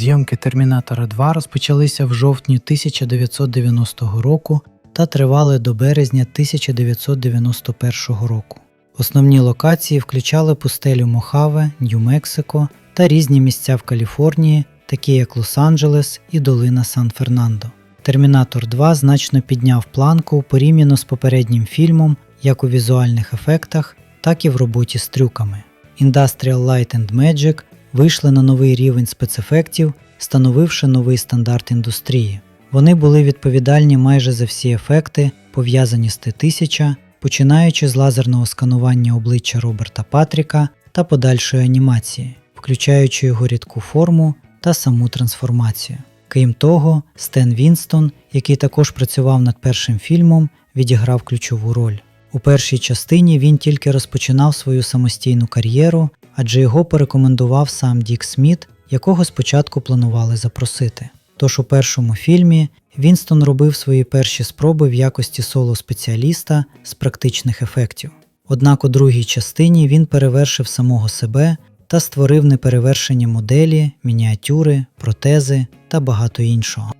Зйомки Термінатора 2 розпочалися в жовтні 1990 року та тривали до березня 1991 року. Основні локації включали пустелю Мохаве, Нью-Мексико та різні місця в Каліфорнії, такі як Лос-Анджелес і долина Сан-Фернандо. Термінатор 2 значно підняв планку порівняно з попереднім фільмом як у візуальних ефектах, так і в роботі з трюками. Industrial Light and Magic вийшли на новий рівень спецефектів, становивши новий стандарт індустрії. Вони були відповідальні майже за всі ефекти, пов'язані з Т-1000, починаючи з лазерного сканування обличчя Роберта Патріка та подальшої анімації, включаючи його рідку форму та саму трансформацію. Крім того, Стен Вінстон, який також працював над першим фільмом, відіграв ключову роль. У першій частині він тільки розпочинав свою самостійну кар'єру, адже його порекомендував сам Дік Сміт, якого спочатку планували запросити. Тож у першому фільмі Вінстон робив свої перші спроби в якості соло-спеціаліста з практичних ефектів. Однак у другій частині він перевершив самого себе та створив неперевершені моделі, мініатюри, протези та багато іншого.